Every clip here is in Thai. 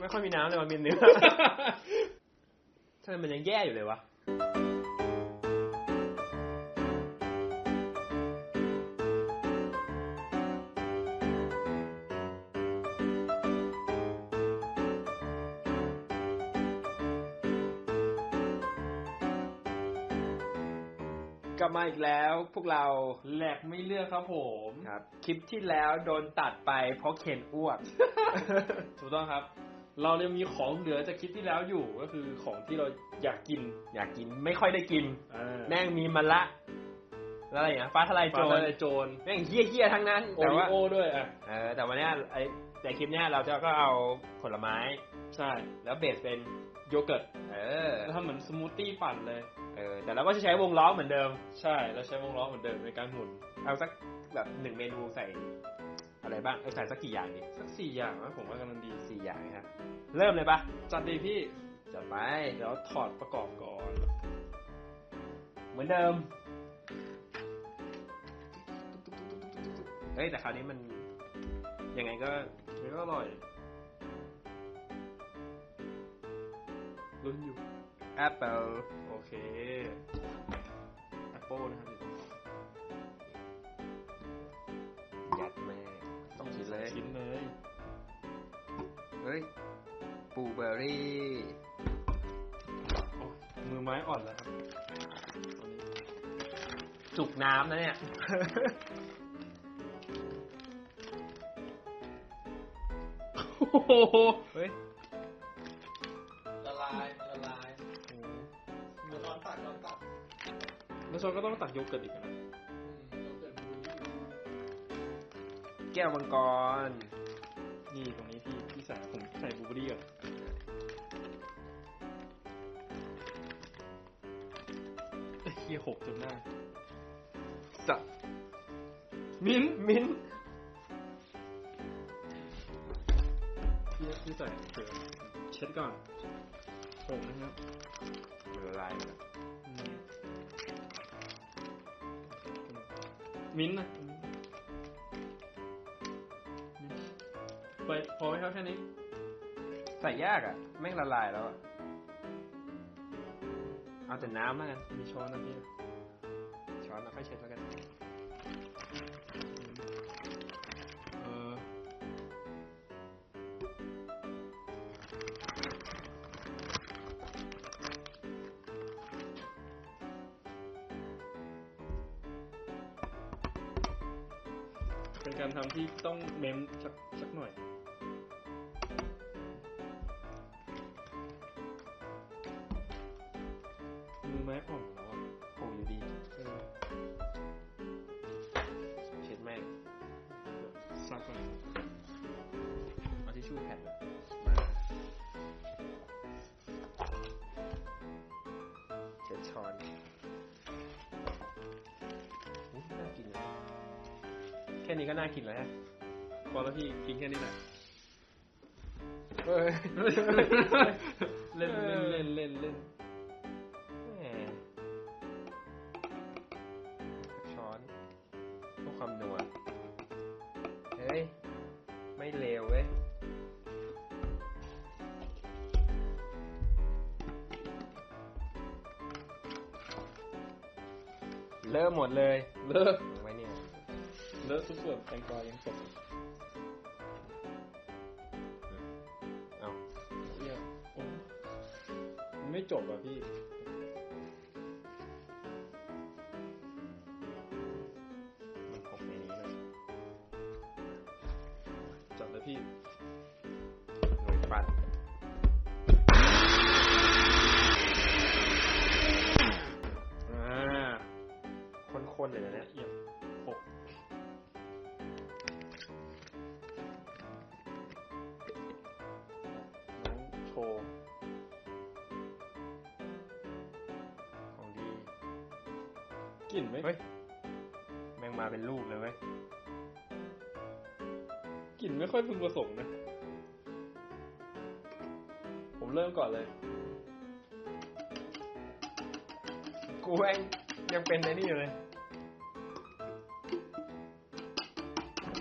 ไม่ค่อยมีน้ำเลยมันมีเนื้อทำไมมันยังแย่อยู่เลยวะกลับมาอีกแล้วพวกเราแหลกไม่เลือกครับผมครับ คลิปที่แล้วโดนตัดไปเพราะเคนอ้วก ถูกต้องครับ เรายังมีของเหลือจากคลิปที่แล้วอยู่ก็คือของที่เราอยากกินอยากกินไม่ค่อยได้กินอ่าแม่งมีมันละแล้วอะไรอย่างเงี้ยฟ้าทลายโจปรลาทะเลโจรแม่งเฮี้ยเฮี้ยๆทั้งนั้นโอแต่ริว่าโอด้วยอะเออแต่วันเนี้ยไอแต่คลิปเนี้ยเราจะก็เอาผลไม้ใช่ แล้วเบสเป็นโยเกิร์ตเออแล้วทำเหมือนสมูทตี้ปั่นเลยเออแต่เราก็จะใช้วงล้อเหมือนเดิม ใช่แล้วใช้วงล้อเหมือนเดิมในการหมุนเอาสักแบบหนึ่งเมนูใส่ อะไรบ้างเอาใส่สักกี่อย่างดีสักสี่อย่างนะผมว่ากำลังดีสี่อย่างนะครับเริ่มเลยปะจัดดีพี่จัดไปเดี๋ยวถอดประกอบก่อน เหมือนเดิมเฮ้ยแต่คราวนี้มันยังไงก็มันก็อร่อยลุ้นอยู่ Apple โอเคแอปเปิลนะครับ เลยชิ้นเลย เฮ้ยปูเบอร์รี่โอ้ยมือไม้อ่อนแล้วครับตอนนี้จุกน้ำนะเนี่ย โอ้โหเฮ้ยละลายมันละลายมันร้อนตัดร้อนตัดแล้วชอนก็ต้องตักโยเกิร์ตอีกนะ ก้วมังกร นี่ตรงนี้พี่พี่ใส่ผมใส่บลูเบอร์รี่ก่อนเอ้ยเฮียหกจนหน้าจะมิ้นท์มิ้นท์พี่พี่ใส่เผื่อเช็ดก่อนหกนะครับละลายหมดแล้วอืมมิ้นท์นะ ไปพอไหมครับแค่นี้ ใส่ยากอะ แม่งละลายแล้วอะ เอาแต่น้ำแล้วกัน มีช้อนนะพี่ ช้อนแล้วค่อยเช็ดแล้วกันเออเป็นการทำที่ต้องเมมสักสักหน่อย นี้ก็น่ากินแล้วฮะพอแล้วพี่กินแค่นี้แหละเอ้ยเล่นเล่นเล่นเล่นเล่นแหมสักช้อนเพื่อความนัวเฮ้ย ไม่เลวเว้ยเริ่มหมดเลยเลิก ไว้เนี่ยเลิกทุกส่วนแตงกวายังสดเอาเนี่ยโอ้มันไม่จบอะพี่ มันหกในนี้เลยจัดเลยพี่หน่วยฟันอ่าข้นๆเลยนะเนี่ย ของดีกลิ่นไหมเฮ้ย แมงมาเป็นลูกเลยเว้ยกลิ่นไม่ค่อยพึงประสงค์นะ ผมเริ่มก่อนเลย กูเองยังเป็นไอ้นี่อยู่เลย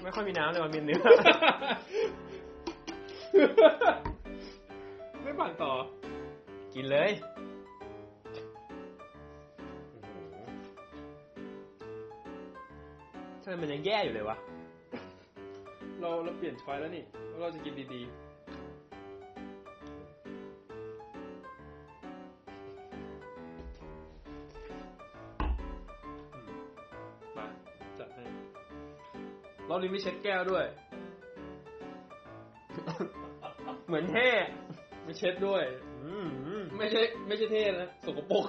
ไม่ค่อยมีน้ำเลยมันมีเนื้อ ปั่นต่อ กินเลยทำไมมันยังแย่อยู่เลยวะ เราเราเปลี่ยนช้อยแล้วนี่ว่าเราจะกินดีๆ มา จัดให้รอบนี้ไม่เช็ดแก้วด้วย เหมือนเท่ ไม่เช็ดด้วยอืมอืมไม่ใช่ไม่ใช่เท่นะสกปรก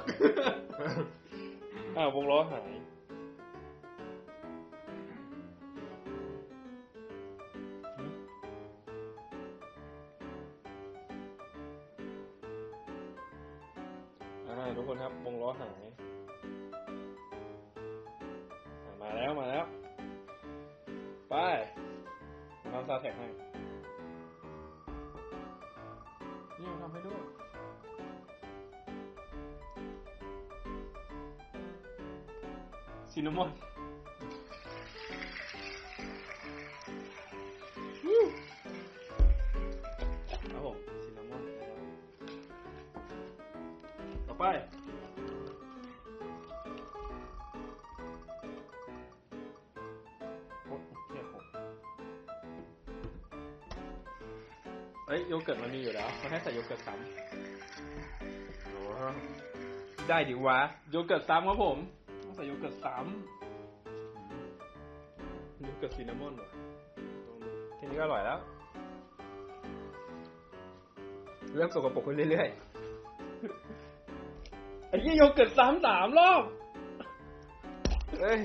อ้าววงล้อหาย อ่าทุกคนครับ วงล้อหายอ่ามาแล้วมาแล้ว ไปผมทำซาวแท็กให้ ซินนามอนครับผมซินนามอนนะครับต่อไปโอ้เหี้ยหกเอ้ยโยเกิร์ตมันมีอยู่แล้วมันให้ใส่โยเกิร์ตซ้โอ้ได้ดิวะำโยเกิร์ตซ้ำครับผมต้อง ใส่โยเกิร์ตซ้ำโยเกิร์ตซินนามอนเหรอลองดูแค่นี้ก็อร่อยแล้ว เริ่มสกปรกขึ้นเรื่อยไอ้ยี่โยเกิร์ตซ้ำสามรอบๆเอ้ย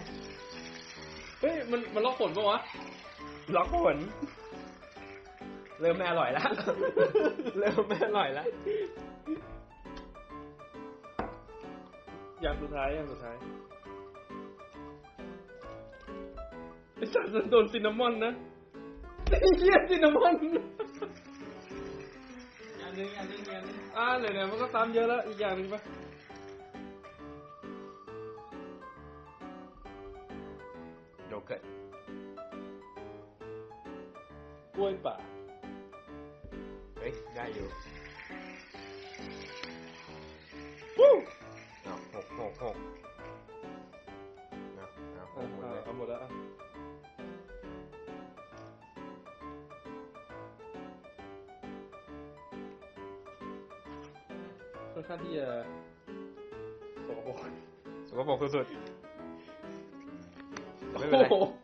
เฮ้ย มันมันล็อกผลปะวะ ล็อกผล เริ่มไม่อร่อยแล้ว เริ่มไม่อร่อยแล้ว อย่างสุดท้ายอย่างสุดท้าย ไอ้สัตว์มันโดนซินนามอนนะไอ้เหี้ยซินนามอนอย่างหนึงอย่างหนึงอย่างหนึงอ่าเดี๋ยวเนี่ยมันก็ซ้ำเยอะแล้วอีกอย่างหนึ่งปะโยเกิร์ตกล้วยป่าเฮ้ยได้อยู่วู้เอาหกหกหกเอาเอาหอะกหมดอะเลยเอาหมดแล้วอะ ค่อนข้างที่จะสก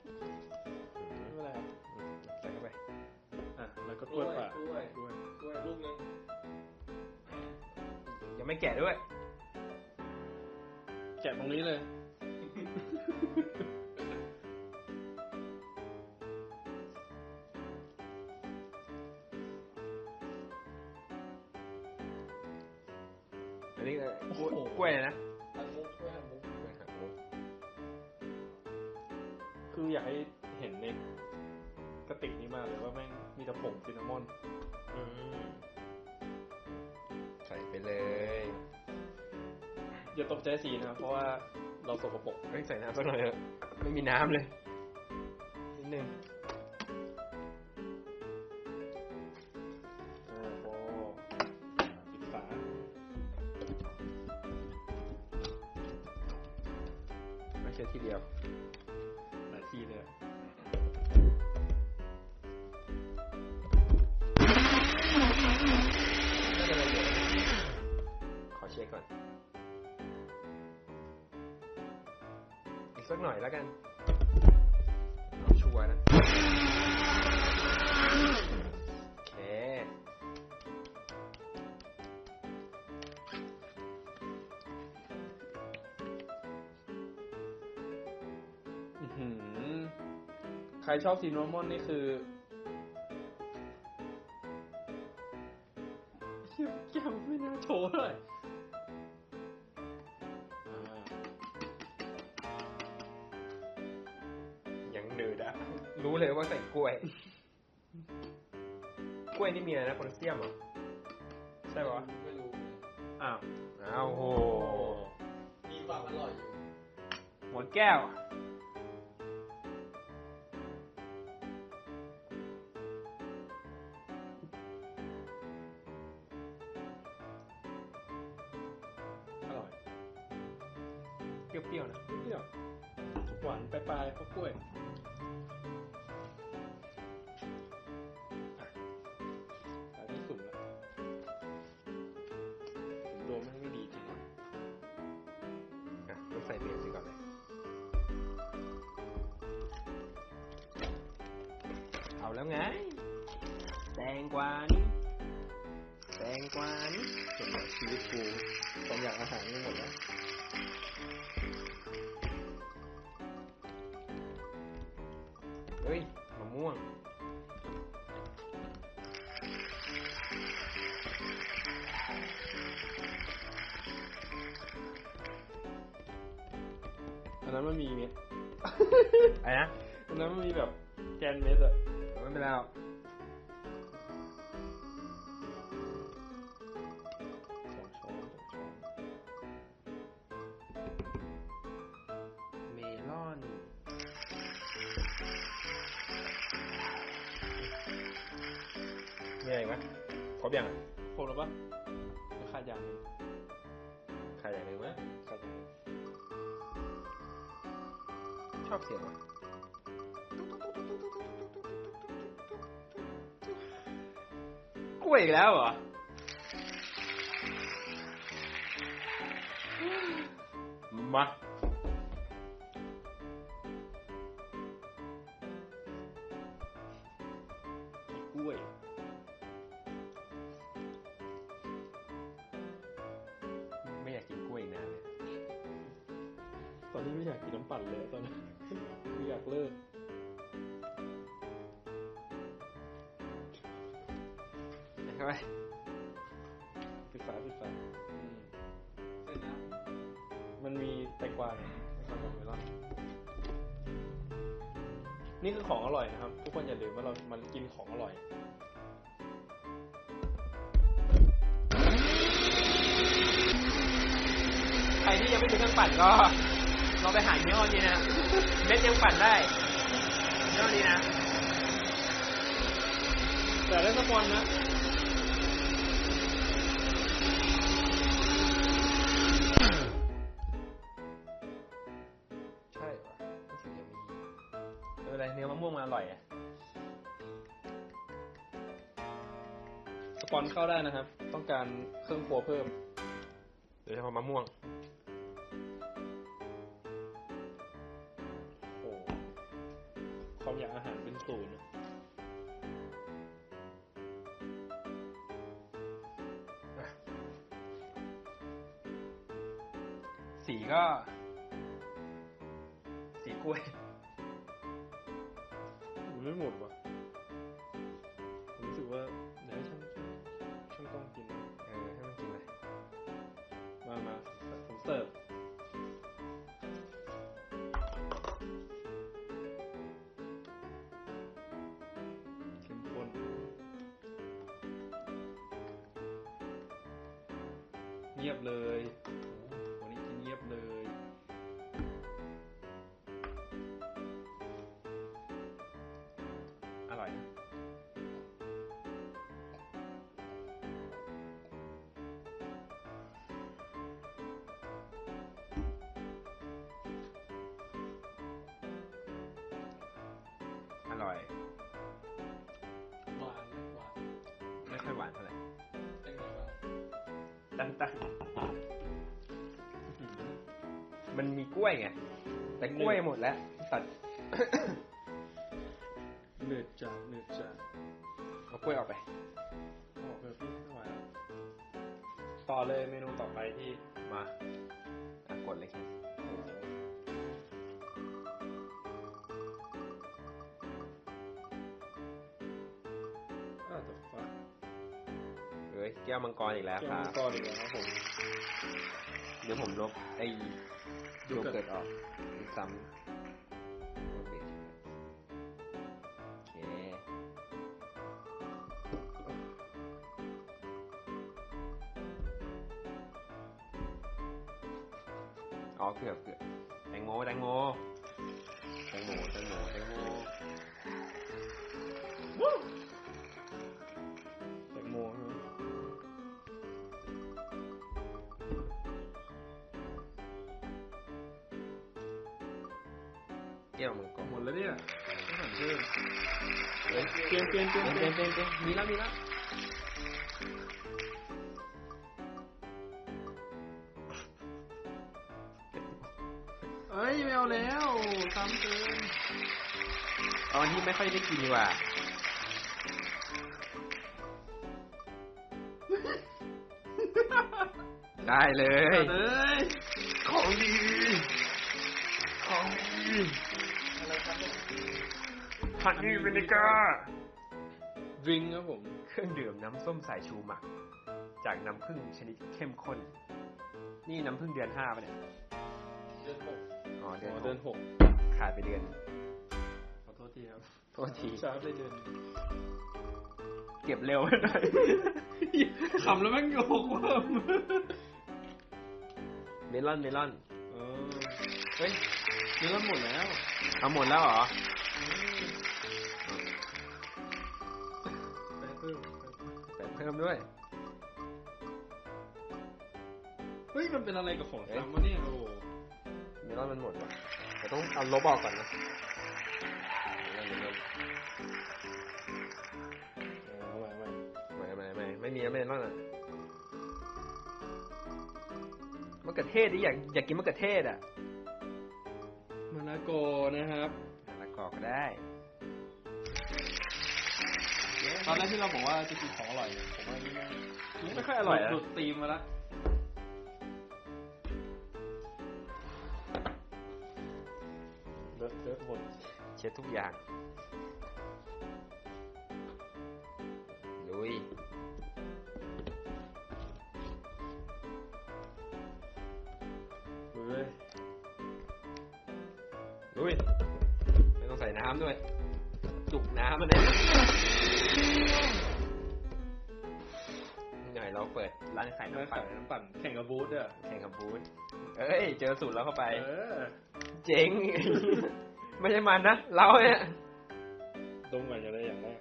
อย่าตกใจสีนะครับ เพราะว่าเราสกปรกเฮ้ยใส่น้ำสักหน่อยเถอะไม่มีน้ำเลยนิดนึงอ่าพอปิดฝาไม่ใช่ทีเดียวหลายทีเลยน่ยขอเช็คก่อน สักหน่อยแล้วกันเอาชัวร์นะ โอเค ใครชอบซีนนมอนนี่คือ ปรี้ยวๆนะเปรี้ยวหวานปลายๆเพราะกล้วยอะตาที่สุ่มแล้วผมโดนมันไม่ดีจริงอะต้องใส่เบสก่อนเลย เอาแล้วไง แตงกวานี่แตงกวานี่ส่วนใหญ่ชีวิตกูความอยากอาหารไม่หมด อันนั้นมันมีเม็ด อะไรนะอันนั้นมันมีแบบแกนเม็ดอะไม่เป็นไรหรอก อีกแล้วเหรอ มา กล้วย ไม่อยากกินกล้วยอีกนานเลย ตอนนี้ไม่อยากกินน้ำปั่นเลยตอนนี้ เข้าไปปิดฝาปิดฝาอืมเสร็จแล้วมันมีแตงกวาเนี่ยแตงกวากับเมลอนนี่คือของอร่อยนะครับ ทุกคนอย่าลืมว่าเรามันกินของอร่อยใครที่ยังไม่มีเครื่องปั่นก็ลองไปหายี่ห้อนี้นะเม็ดยังปั่นได้ยี่ห้อนี้นะแต่ได้สปอนนะ ปอนเข้าได้นะครับ ต้องการเครื่องครัวเพิ่มโดยเฉพาะมะม่วง โอ้ความอยากอาหารเป็นศูนย์นะสีก็ สีกล้วย ร่อย หวานไหมหวานไม่ค่อยหวานเท่าไหร่เป็นไงบ้างตันตันมันมีกล้วยไง แต่กล้วยหมดแล้วตัดเนืดจางเนืดจางเอากล้วยออกไปออกเลยพี่ไม่ไหวแล้วต่อเลยเมนูต่อไปที่มาอะกดเลยครับ อ้ยแก้วมังกรอีกแล้วแก้ควรับมังกรอีกแล้วครับผม เดี๋ยวผมลบไอ้โยโยเกิร์ตเกิร์ตออกซ้ำ แก้วมังกรหมดแล้วเนี่ยต้องสั่งเพิ่มเฮ้ยเปลี่ยนเปลี่ยนเปลี่ยนเปลี่ยนเปลี่ยนเปลี่ยนมีแล้วมีแล้วเอ้ยไม่เอาแล้วซ้ำเกินตอนที่ไม่ค่อยได้กินดีกว่าได้เลยเอ้ยของดี ฮันนี่เวนิก้าดริงครับผม เครื่องดื่มน้ำส้มสายชูหมัก จากน้ำผึ้งชนิดเข้มข้น นี่น้ำผึ้งเดือนห้าปะเนี่ย เดือนหกอ๋อเดือนอ๋อหเดือกนหกขาดไปเดือน ขอโทษทีครับ โทษทีช้าไปเดือน เก็บเร็วไปหน่อยขำแล้วแม่งโยกเพิ่มเมลอนเมลอนเออเฮ้ยเนื้อหมดแล้วเอาหมดแล้วเหรอ แต่เพิ่มด้วย เฮ้ย มันเป็นอะไรกับของเอ๊ะซ้ำวะเนี่ยโอ้โหเมลอนมันหมดว่ะแต่ต้องเอาลบออกก่อนนะเมลอนเมลอนเอาไว้เอาไว้ไม่ไม่ไม่ไม่มีเมลอนอะมะเขือเทศดิอยากอยากกินมะเขือเทศอะมะละกอนะครับมะละกอก็ได้ ตอนแรกที่เราบอกว่าจะกินของอร่อยเนี่ยผมว่านี่แม่งไม่ค่อยอร่อยหนะลุดตีมมาละเลอะเลอะหมดเช็ดทุกอย่างลุยลุยเลยลุยไม่ต้องใส่น้ำด้วย จุกน้ำมันเลยหน่อย เราเปิดร้านขายไม่น้ำขาปั่ยนน้ำปั่นแข่งกับบูธอะแข่งกับบูธเอ้ย เจอสูตรแล้วเข้าไป เออ เจ๋งไม่ใช่มันนะ เราเนี่ยดมก่อนจะได้อย่างแรก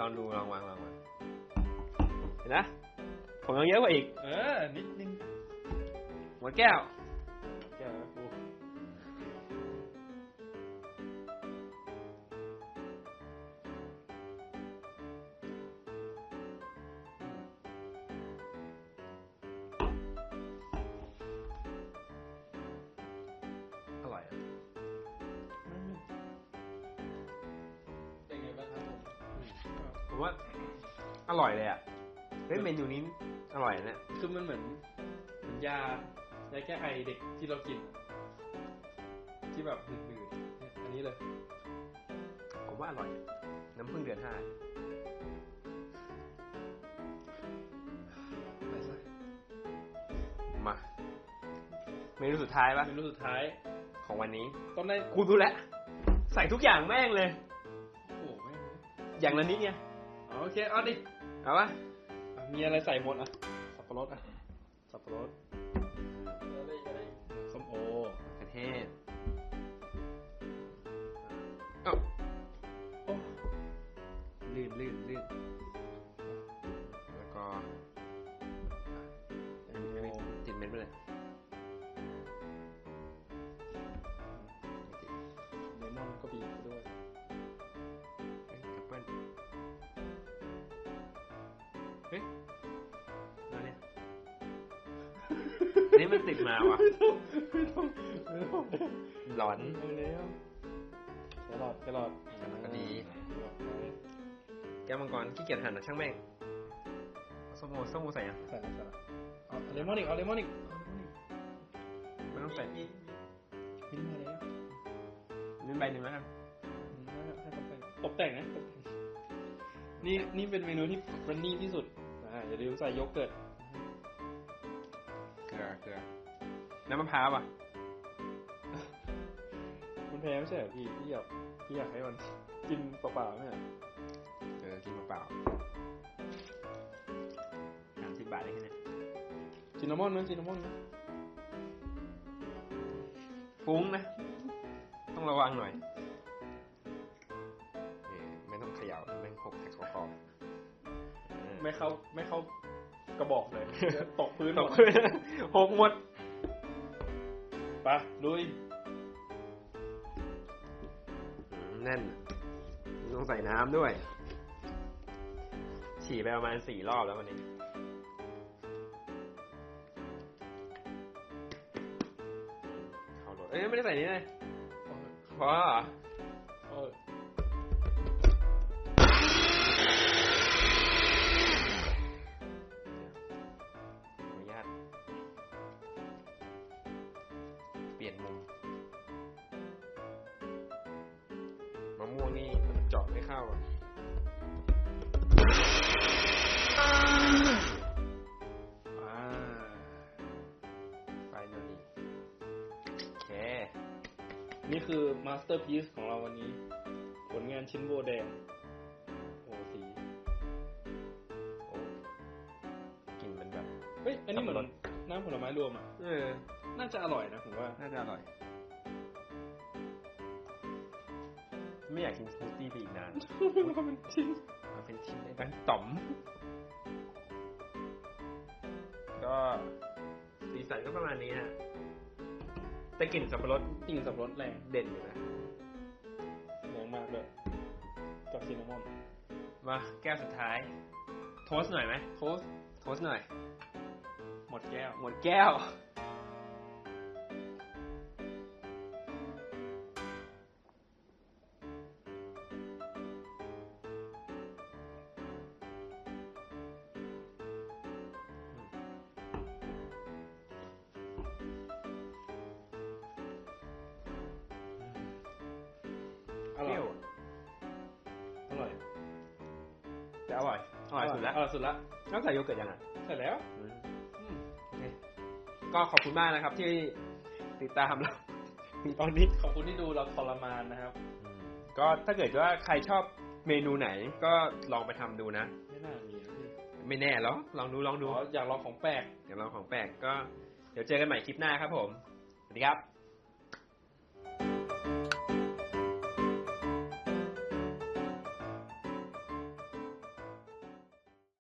ลองดูลองวางลองวางเห็นนะผมยังเยอะกว่าอีกๆเออ นิดนึงหมดแก้ว ร่อยเลยอะเฮ้ยเมนูนี้อร่อยนะเนี่ยคือมันเหมือนเหมือนยายาแก้ไอเด็กที่เรากิน ที่แบบดื่นๆเนี่ยอันนี้เลย ผมว่าอร่อย น้ำผึ้งเดือนห้าใส่ใส่มาเมนูสุดท้ายปะเมนูสุดท้ายของวันนี้ ต้องได้กูรู้แล้วใส่ทุกอย่างแม่งเลย โอ้โหไม่งอย่างละนิดไงอ๋อโอเคเอาดิ เอาป่ะมีอะไรใส่หมดอะ สับปะรดอะ สับปะรด นนี่มันติดมาว่ะไม่ต้องไม่ต้องหลอน เอาแล้วแครอทแครอทแครอทก็ดี แครอทไปแก้วมังกรขี้เกียจหั่นนะช่างแม่งเอาส้มโอส้มโอใส่ยังใส่แล้วใส่แล้วเอาเลมอนอีกเอาเลมอนอีกเอาเลมอนอีกไม่ต้องใส่มีมีมิ้นท์มาแล้วนิ้นใบหนึ่งแล้วกันอืมให้ตกแต่งตกแต่งนะตกแต่งนี่นี่เป็นเมนูที่รันนี่ที่สุดอ่าอย่าลืมใส่โยเกิร์ต เกลือเกลือ น้ำมะพร้าวอะกูมันแพ้ไม่ใช่เหรอพี่พี่อยากพี่อยากให้มันกินเปล่าๆไหมอะเออกินเปล่าสามสิบบาทได้แค่นี้ซินนามอนนะซินนามอนนะฟุ้งนะ ต้องระวังหน่อยนี่ไม่ต้องเขย่าแม่งหกแต่ขอบๆเออไม่เข้าไม่เข้า กระบอกเลยเดี๋ยวตกพื้นหตมกดหกหมดไปลุยอืมแน่น ต้องใส่น้ำด้วย ฉี่ไปประมาณสี่รอบแล้ววันนี้เข้ารถเอ้ยไม่ได้ใส่นี้เลยพอเหรอเอ อร์พี e ของเราวันนี้ ผลงานชิ้นโบแดง โอ้สีโอ้กลินมันแบบเฮ้ยอันนี้เหมือสับปะรนดน้ำผลไม้รวมอะ เออ น่าจะอร่อยนะผมว่า น่าจะอร่อย ไม่อยากกินสมูทตี้ไปอีกนานมันเป็นชิ้นมาเป็นชิ้นได้ทั้งต่อม ก็สีสันก็ประมาณนี้ฮะแต่กลิ่นสับปะรดกลิ่นสับปะรดแรงเด่นอยู่นะแรง มากเลยกับซินนามอนมาแก้วสุดท้าย โทสต์หน่อยไหมโทสต์โทสต์หน่อย หมดแก้ว หมดแก้ว อเปร่อรี้ยยวอร่อยแต่อร่อยอร่อยสุดแล้วอร่อยสุดละต้องใส่โยเกิร์ตยังอะเสร็จแล้วอืมโอเคก็ขอบคุณมากนะครับ ที่ติดตามเราถึงตอนนี้ขอบคุณที่ดูเราทรมานนะครับ ก็ถ้าเกิดว่าใครชอบเมนูไหนก็ลองไปทำดูนะ ไม่น่ามีนะพี่ไม่แน่หรอกลองดูลองดูอ๋ออยากลองของแปลกเดี๋ยวลองของแปลกก็เดี๋ยวเจอกันใหม่คลิปหน้าครับผม สวัสดีครับ